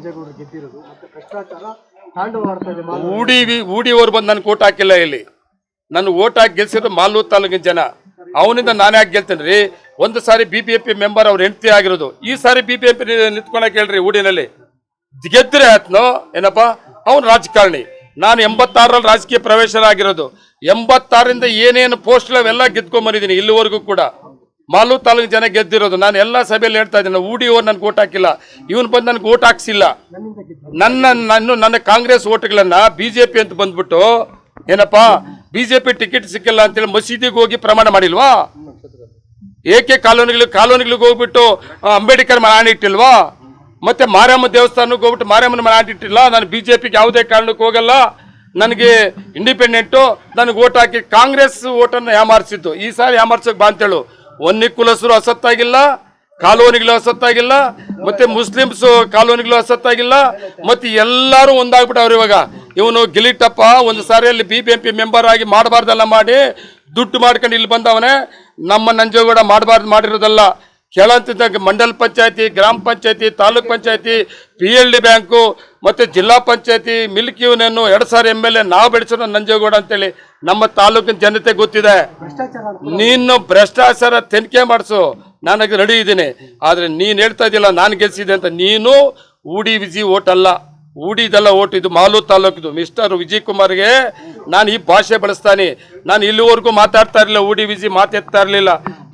ನಂಜೇಗೌಡರು ಗೆದ್ದಿರೋದು. ಮತ್ತೆ ಭ್ರಷ್ಟಾಚಾರ. ಊಡಿ ಊಡಿಯವರು ಬಂದು ನನ್ಗೆ ಓಟ್ ಹಾಕಿಲ್ಲ ಇಲ್ಲಿ. ನನ್ನ ಓಟ್ ಹಾಕಿ ಗೆಲ್ಸಿದ್ರು ಮಾಲೂರು ತಾಲೂಕಿನ ಜನ. ಅವನಿಂದ ನಾನೇ ಯಾಕೆ ಗೆಲ್ತೇನೆ ರೀ. ಒಂದು ಸಾರಿ B P F P member ಅವ್ರ ಹೆಂಡತಿ ಆಗಿರೋದು. ಈ ಸಾರಿ ಬಿ ಪಿ ಎಫ್ ಪಿ ನಿಂತ್ಕೊಳಕ್ ಹೇಳ್ರಿ ಊಡಿನಲ್ಲಿ. ಗೆದ್ದರೆ ಆತ್ನೋ? ಏನಪ್ಪ? ಅವನು ರಾಜಕಾರಣಿ. ನಾನು ಎಂಬತ್ತಾರರಲ್ಲಿ ರಾಜಕೀಯ ಪ್ರವೇಶರಾಗಿರೋದು. ಎಂಬತ್ತಾರರಿಂದ ಏನೇನು ಪೋಸ್ಟ್ ಅವೆಲ್ಲ ಗೆದ್ಕೊಂಬಂದಿದ್ದೀನಿ ಇಲ್ಲಿವರೆಗೂ ಕೂಡ. ಮಾಲೂರು ತಾಲೂಕು ಜನ ಗೆದ್ದಿರೋದು. ನಾನು ಎಲ್ಲ ಸಭೆಯಲ್ಲಿ ಹೇಳ್ತಾ ಇದ್ದೀನಿ ಊಡಿಯವ್ರು ನನ್ಗೆ ಓಟ್ ಹಾಕಿಲ್ಲ. ಇವನು ಬಂದು ನನಗೆ ಓಟ್ ಹಾಕ್ಸಿಲ್ಲ. ನನ್ನ ನನ್ನ ನಾನು ನನ್ನ ಕಾಂಗ್ರೆಸ್ ಜೆ ಬಿಜೆಪಿ ಅಂತ ಬಂದ್ಬಿಟ್ಟು, ಏನಪ್ಪಾ, ಬಿಜೆಪಿ ಟಿಕೆಟ್ ಸಿಕ್ಕಿಲ್ಲ ಅಂತೇಳಿ ಮಸೀದಿಗೆ ಹೋಗಿ ಪ್ರಮಾಣ ಮಾಡಿಲ್ವಾ? ಏಕೆ ಕಾಲೋನಿಗಳು, ಕಾಲೋನಿಗಳಿಗೆ ಹೋಗ್ಬಿಟ್ಟು ಅಂಬೇಡ್ಕರ್ ಮನೆ ಇಟ್ಟಿಲ್ವಾ? ಮತ್ತೆ ಮಾರಮ್ಮ ದೇವಸ್ಥಾನಕ್ಕೆ ಹೋಗ್ಬಿಟ್ಟು ಮಾರಮ್ಮನ ಮನೆ ಇಟ್ಟಿಲ್ಲ? ನಾನು ಪಿಗೆ ಯಾವುದೇ ಕಾರಣಕ್ಕೆ ಹೋಗಲ್ಲ. ನನಗೆ ಇಂಡಿಪೆಂಡೆಂಟು ನನಗೆ ಓಟ್ ಹಾಕಿ ಕಾಂಗ್ರೆಸ್ ಓಟನ್ನು ಯಾಮಾರಿಸಿದ್ದು. ಈ ಸಾರಿ ಯಾಮಾರ್ಸೋಕೆ ಬಾ ಅಂತೇಳು. ಒನ್ನಿ ಕುಲಸರು ಅಸತ್ತಾಗಿಲ್ಲ, ಕಾಲೋನಿಗಳು ಅಸತ್ತಾಗಿಲ್ಲ, ಮತ್ತೆ ಮುಸ್ಲಿಮ್ಸ್ ಕಾಲೋನಿಗಳು ಅಸತ್ತಾಗಿಲ್ಲ, ಮತ್ತೆ ಎಲ್ಲರೂ ಒಂದಾಗ್ಬಿಟ್ಟವ್ರು ಇವಾಗ. ಇವನು ಗಿಲಿಟಪ್ಪ, ಒಂದು ಸಾರಿಯಲ್ಲಿ B B M P member ಆಗಿ ಮಾಡಬಾರ್ದಲ್ಲ ಮಾಡಿ ದುಡ್ಡು ಮಾಡ್ಕೊಂಡು ಇಲ್ಲಿ ಬಂದವನೇ, ನಮ್ಮ ನಂಜೇಗೌಡ ಮಾಡಬಾರ್ದು ಮಾಡಿರೋದಲ್ಲ. ಕೆಳಂತಿದ್ದ ಮಂಡಲ್ ಪಂಚಾಯತಿ, ಗ್ರಾಮ ಪಂಚಾಯತಿ, ತಾಲೂಕ್ ಪಂಚಾಯತಿ ಪಿ ಎಲ್ ಡಿ ಬ್ಯಾಂಕು ಮತ್ತು ಜಿಲ್ಲಾ ಪಂಚಾಯತಿ, ಮಿಲ್ಕ್ ಯೂನಿಯನ್, ಎರಡು ಸಾವಿರ ಎಂ ಎಲ್ ಎ ನಾವು ಬೆಳೆಸೋಣ ನಂಜೇಗೌಡ ಅಂತೇಳಿ ನಮ್ಮ ತಾಲೂಕಿನ ಜನತೆ ಗೊತ್ತಿದೆ. ನೀನು ಭ್ರಷ್ಟಾಚಾರ ತನಿಖೆ ಮಾಡಿಸು. ನನಗೆ ರೆಡಿ ಇದ್ದೀನಿ. ಆದರೆ ನೀನು ಹೇಳ್ತಾ ಇದ್ದಿಲ್ಲ, ನಾನು ಗೆಲ್ಸಿದೆ ಅಂತ. ನೀನು ಊಡಿ ವಿಜಿ ಓಟ್ ಅಲ್ಲ ಊಡಿದೆಲ್ಲ ಓಟ್ ಇದು ಮಾಲೂರು ತಾಲೂಕಿದು. ಮಿಸ್ಟರ್ ವಿಜಯ್ ಕುಮಾರ್ಗೆ ನಾನು ಈ ಭಾಷೆ ಬಳಸ್ತಾನೆ. ನಾನು ಇಲ್ಲಿವರೆಗೂ ಮಾತಾಡ್ತಾ ಇರಲಿಲ್ಲ, ಊಡಿ ವಿಜಿ ಮಾತಾಡ್ತಾ ಇರಲಿಲ್ಲ.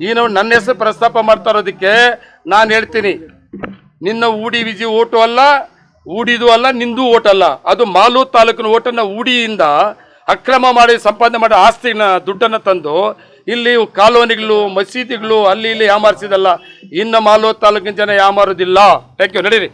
ಈನು ನನ್ನ ಹೆಸರು ಪ್ರಸ್ತಾಪ ಮಾಡ್ತಾ ಇರೋದಕ್ಕೆ ನಾನು ಹೇಳ್ತೀನಿ. ನಿನ್ನ ಊಡಿ ವಿಜಿ ಓಟು ಅಲ್ಲ, ಊಡಿದು ಅಲ್ಲ, ನಿಂದು ಓಟಲ್ಲ ಅದು ಮಾಲೂರು ತಾಲೂಕಿನ ಓಟನ್ನು ಊಡಿಯಿಂದ ಅಕ್ರಮ ಮಾಡಿ ಸಂಪಾದನೆ ಮಾಡಿ ಆಸ್ತಿನ ದುಡ್ಡನ್ನು ತಂದು ಇಲ್ಲಿ ಕಾಲೋನಿಗಳು, ಮಸೀದಿಗಳು ಅಲ್ಲಿ ಇಲ್ಲಿ ಯಾಮಾರಿಸಿದಲ್ಲ. ಇನ್ನು ಮಾಲೂರು ತಾಲೂಕಿನ ಜನ ಯಾಮಾರೋದಿಲ್ಲ. ಥ್ಯಾಂಕ್ ಯು ನಡೀರಿ.